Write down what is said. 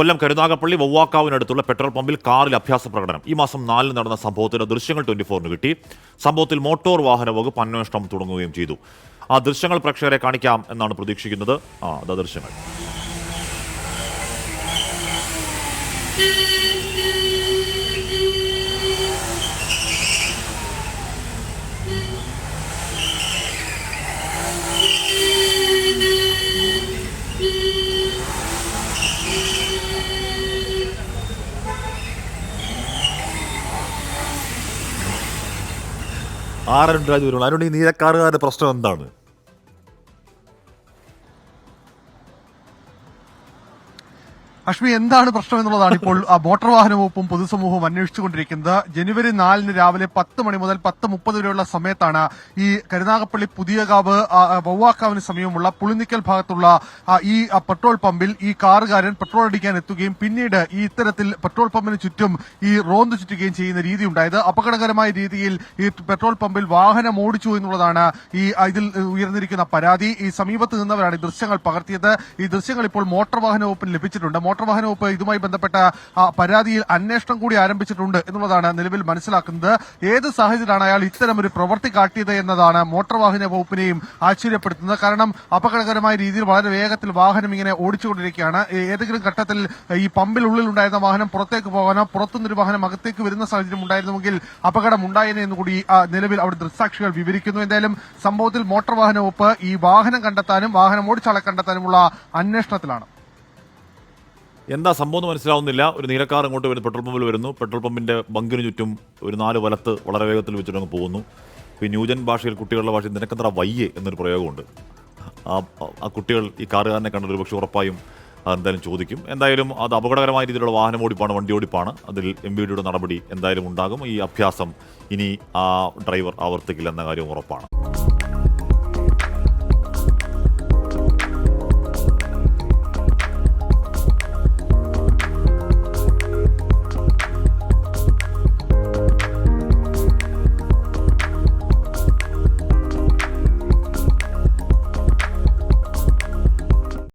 Kollam Karunagappally വവ്വാക്കാവിനടുത്തുള്ള petrol പമ്പിൽ കാറിൽ അഭ്യാസ പ്രകടനം. ഈ മാസം നാലിന് നടന്ന സംഭവത്തിന്റെ ദൃശ്യങ്ങൾ ട്വന്റി ഫോറിന് കിട്ടി. സംഭവത്തിൽ മോട്ടോർ വാഹന വകുപ്പ് അന്വേഷണം തുടങ്ങുകയും ചെയ്തു. ആ ദൃശ്യങ്ങൾ പ്രേക്ഷകരെ കാണിക്കാം എന്നാണ് പ്രതീക്ഷിക്കുന്നത്. ആ അതാ ദൃശ്യങ്ങൾ. ആരണ്ട് രാജു വരുന്നു അതിനുണ്ട് ഈ നീലക്കാറുകാരുടെ പ്രശ്നം എന്താണ്? അഷ്മി എന്താണ് പ്രശ്നം എന്നുള്ളതാണ് ഇപ്പോൾ മോട്ടോർ വാഹന വകുപ്പും പൊതുസമൂഹവും അന്വേഷിച്ചുകൊണ്ടിരിക്കുന്നത്. ജനുവരി നാലിന് രാവിലെ പത്ത് മണി മുതൽ പത്ത് മുപ്പത് വരെയുള്ള സമയത്താണ് ഈ കരുനാഗപ്പള്ളി പുതിയകാവ് വവ്വാക്കാവിന് സമീപമുള്ള പുളിനിക്കൽ ഭാഗത്തുള്ള ഈ പെട്രോൾ പമ്പിൽ ഈ കാറുകാരൻ പെട്രോൾ അടിക്കാൻ എത്തുകയും പിന്നീട് ഈ ഇത്തരത്തിൽ പെട്രോൾ പമ്പിന് ചുറ്റും ഈ റോന്ത് ചുറ്റുകയും ചെയ്യുന്ന രീതി ഉണ്ടായത് അപകടകരമായ രീതിയിൽ ഈ പെട്രോൾ പമ്പിൽ വാഹനം ഓടിച്ചു എന്നുള്ളതാണ് ഈ ഇതിൽ ഉയർന്നിരിക്കുന്ന പരാതി. ഈ സമീപത്ത് നിന്നവരാണ് ഈ ദൃശ്യങ്ങൾ പകർത്തിയത്. ഈ ദൃശ്യങ്ങൾ ഇപ്പോൾ മോട്ടോർ വാഹന വകുപ്പിന് ലഭിച്ചിട്ടുണ്ട്. മോട്ടോർ വകുപ്പ് ഇതുമായി ബന്ധപ്പെട്ട പരാതിയിൽ അന്വേഷണം കൂടി ആരംഭിച്ചിട്ടുണ്ട് എന്നുള്ളതാണ് നിലവിൽ മനസ്സിലാക്കുന്നത്. ഏത് സാഹചര്യത്തിലാണ് അയാൾ ഇത്തരം ഒരു പ്രവൃത്തി കാട്ടിയത് എന്നതാണ് മോട്ടോർ വാഹന വകുപ്പിനെയും ആശ്ചര്യപ്പെടുത്തുന്നത്. കാരണം അപകടകരമായ രീതിയിൽ വളരെ വേഗത്തിൽ വാഹനം ഇങ്ങനെ ഓടിച്ചുകൊണ്ടിരിക്കുകയാണ്. ഏതെങ്കിലും ഘട്ടത്തിൽ ഈ പമ്പിനുള്ളിൽ ഉണ്ടായിരുന്ന വാഹനം പുറത്തേക്ക് പോകാനോ പുറത്തുനിന്നൊരു വാഹനം അകത്തേക്ക് വരുന്ന സാഹചര്യം ഉണ്ടായിരുന്നുവെങ്കിൽ അപകടം ഉണ്ടായേനെ എന്ന് കൂടി നിലവിൽ അവിടെ ദൃക്സാക്ഷികൾ വിവരിക്കുന്നു. എന്തായാലും സംഭവത്തിൽ മോട്ടോർ വാഹന വകുപ്പ് ഈ വാഹനം കണ്ടെത്താനും വാഹനം ഓടിച്ചാളെ കണ്ടെത്താനുമുള്ള അന്വേഷണത്തിലാണ്. എന്താ സംഭവം മനസ്സിലാവുന്നില്ല. ഒരു നീലക്കാർ ഇങ്ങോട്ട് വരുന്നു പെട്രോൾ പമ്പിൽ വരുന്നു. പെട്രോൾ പമ്പിന്റെ ബങ്കിന് ചുറ്റും ഒരു നാല് വലത്ത് വളരെ വേഗത്തിൽ വെച്ചിട്ട് അങ്ങ് പോകുന്നു ഈ ന്യൂജൻ ഭാഷയിൽ കുട്ടികളുടെ ഭാഷയിൽ നിനക്കെത്ര വയ്യേ എന്നൊരു പ്രയോഗമുണ്ട്. ആ ആ കുട്ടികൾ ഈ കാറുകാരനെ കണ്ടത് ഒരു പക്ഷേ ഉറപ്പായും അതെന്തായാലും ചോദിക്കും. എന്തായാലും അത് അപകടകരമായ രീതിയിലുള്ള വാഹനം ഓടിപ്പാണ് വണ്ടി ഓടിപ്പാണ്. അതിൽ എം ബി ഡിയുടെ നടപടി എന്തായാലും ഉണ്ടാകും. ഈ അഭ്യാസം ഇനി ആ ഡ്രൈവർ ആവർത്തിക്കില്ല എന്ന കാര്യം ഉറപ്പാണ്.